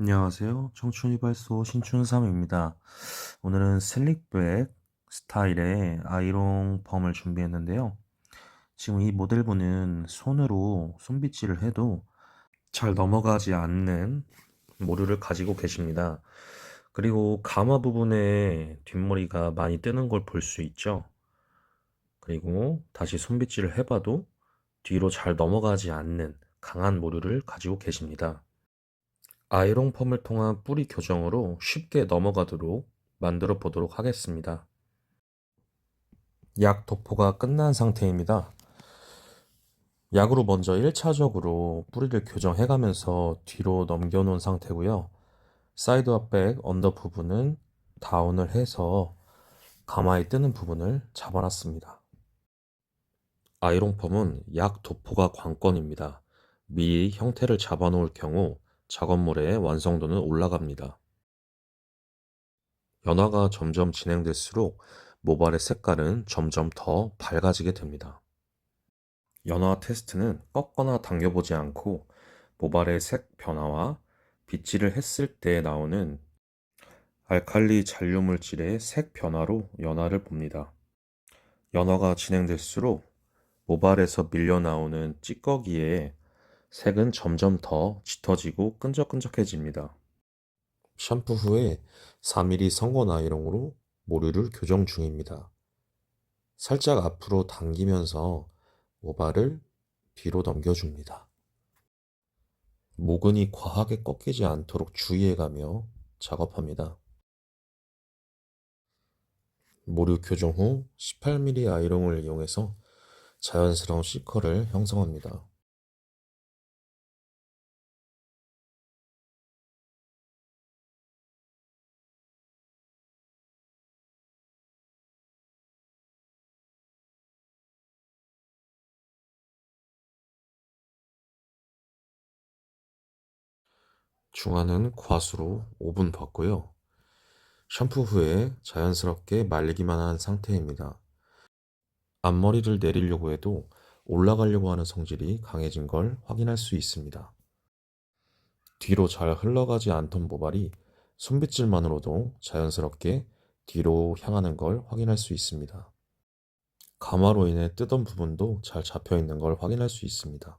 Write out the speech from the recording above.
안녕하세요. 청춘 이발소 신춘삼입니다. 오늘은 슬릭백 스타일의 아이롱 펌을 준비했는데요. 지금 이 모델분은 손으로 손빗질을 해도 잘 넘어가지 않는 모류를 가지고 계십니다. 그리고 가마 부분에 뒷머리가 많이 뜨는 걸 볼 수 있죠. 그리고 다시 손빗질을 해봐도 뒤로 잘 넘어가지 않는 강한 모류를 가지고 계십니다. 아이롱 펌을 통한 뿌리 교정으로 쉽게 넘어가도록 만들어 보도록 하겠습니다. 약 도포가 끝난 상태입니다. 약으로 먼저 1차적으로 뿌리를 교정해 가면서 뒤로 넘겨 놓은 상태고요. 사이드와 백, 언더 부분은 다운을 해서 가마에 뜨는 부분을 잡아놨습니다. 아이롱 펌은 약 도포가 관건입니다. 미리 형태를 잡아놓을 경우 작업물의 완성도는 올라갑니다. 연화가 점점 진행될수록 모발의 색깔은 점점 더 밝아지게 됩니다. 연화 테스트는 꺾거나 당겨보지 않고 모발의 색 변화와 빗질을 했을 때 나오는 알칼리 잔류 물질의 색 변화로 연화를 봅니다. 연화가 진행될수록 모발에서 밀려 나오는 찌꺼기에 색은 점점 더 짙어지고 끈적끈적해집니다. 샴푸 후에 4mm 성건 아이롱으로 모류를 교정 중입니다. 살짝 앞으로 당기면서 모발을 뒤로 넘겨줍니다. 모근이 과하게 꺾이지 않도록 주의해가며 작업합니다. 모류 교정 후 18mm 아이롱을 이용해서 자연스러운 C컬을 형성합니다. 중화는 과수로 5분 뒀고요. 샴푸 후에 자연스럽게 말리기만 한 상태입니다. 앞머리를 내리려고 해도 올라가려고 하는 성질이 강해진 걸 확인할 수 있습니다. 뒤로 잘 흘러가지 않던 모발이 손빗질만으로도 자연스럽게 뒤로 향하는 걸 확인할 수 있습니다. 가마로 인해 뜨던 부분도 잘 잡혀 있는 걸 확인할 수 있습니다.